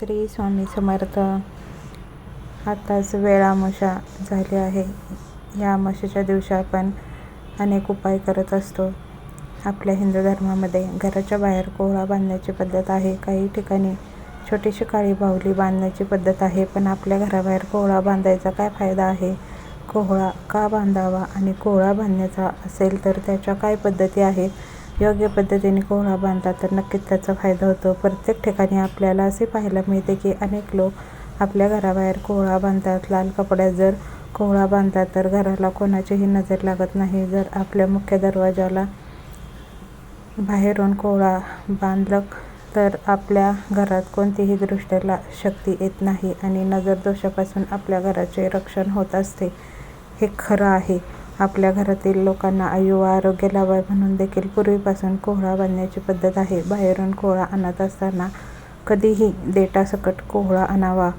श्री स्वामी समर्थ. आताच वेळामशा झाली आहे. या आमाशाच्या दिवशी आपण अनेक उपाय करत असतो. आपल्या हिंदू धर्मामध्ये घराच्या बाहेर कोहळा बांधण्याची पद्धत आहे. काही ठिकाणी छोटीशी काळी बाहुली बांधण्याची पद्धत आहे पण आपल्या घराबाहेर कोहळा बांधायचा काय फायदा आहे? कोहळा का बांधावा आणि कोहळा बांधण्याचा असेल तर त्याच्या काय पद्धती आहेत? योग्य पद्धतीने कोहळा बांधला तर नक्कीच त्याचा फायदा होतो. प्रत्येक ठिकाणी आपल्याला असे पाहायला मिळते की अनेक लोक आपल्या घराबाहेर कोहळा बांधतात. लाल कपड्यात जर कोहळा बांधतात तर घराला कोणाचीही नजर लागत नाही. जर आपल्या मुख्य दरवाजाला बाहेरून कोहळा बांधलं तर आपल्या घरात कोणतीही दृष्टीला शक्ती येत नाही आणि नजर दोषापासून आपल्या घराचे रक्षण होत असते. हे खरं आहे. आपल्या घरातील लोकांना आयु व आरोग्य लाभावे म्हणून देखील पूर्वीपासून कोहळा बांधण्याची पद्धत आहे. बाहेरून कोहळा आणत असताना कधीही देठासकट कोहळा आणावा.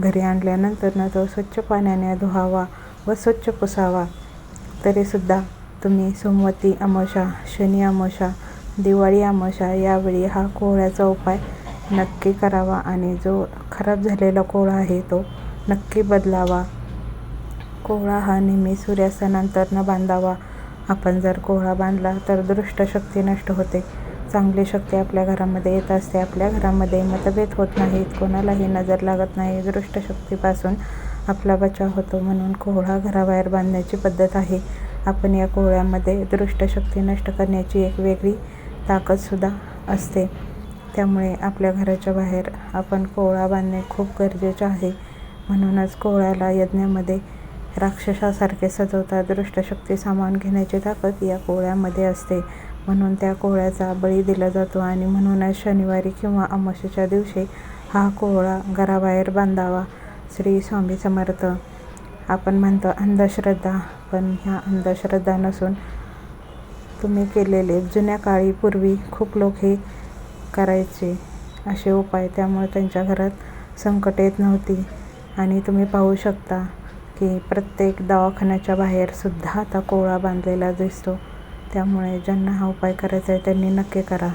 घरी आणल्यानंतर तो स्वच्छ पाण्याने धुवावा व स्वच्छ पुसावा. तरीसुद्धा तुम्ही सोमवती अमावस्या शनी अमावस्या दिवाळी अमावस्या यावेळी हा कोहळ्याचा उपाय नक्की करावा आणि जो खराब झालेला कोहळा आहे तो नक्की बदलावा. कोहळा हा नेहमी सूर्यास्तानंतर न बांधावा. आपण जर कोहळा बांधला तर दृष्टशक्ती नष्ट होते. चांगली शक्ती आपल्या घरामध्ये येत असते. आपल्या घरामध्ये मतभेद होत नाहीत. कोणालाही नजर लागत नाही. दृष्टशक्तीपासून आपला बचाव होतो म्हणून कोहळा घराबाहेर बांधण्याची पद्धत आहे. आपण या कोहळ्यामध्ये दृष्टशक्ती नष्ट करण्याची एक वेगळी ताकदसुद्धा असते. त्यामुळे आपल्या घराच्या बाहेर आपण कोहळा बांधणे खूप गरजेचे आहे. म्हणूनच कोहळ्याला यज्ञामध्ये राक्षसासारखे सजवतात दृष्टशक्ती सामावून घेण्याची ताकद या कोहळ्यामध्ये असते. म्हणून त्या कोहळ्याचा बळी दिला जातो आणि म्हणूनच शनिवारी किंवा अमावस्येच्या दिवशी हा कोहळा घराबाहेर बांधावा. श्री स्वामी समर्थ. आपण म्हणतो अंधश्रद्धा पण ह्या अंधश्रद्धा नसून तुम्ही केलेले जुन्या काळी पूर्वी खूप लोक हे करायचे असे उपाय त्यामुळे त्यांच्या घरात संकट येत नव्हती. आणि तुम्ही पाहू शकता की प्रत्येक दवाखान्याच्या बाहेरसुद्धा आता कोळा बांधलेला दिसतो. त्यामुळे ज्यांना हा उपाय करायचा आहे त्यांनी नक्की करा.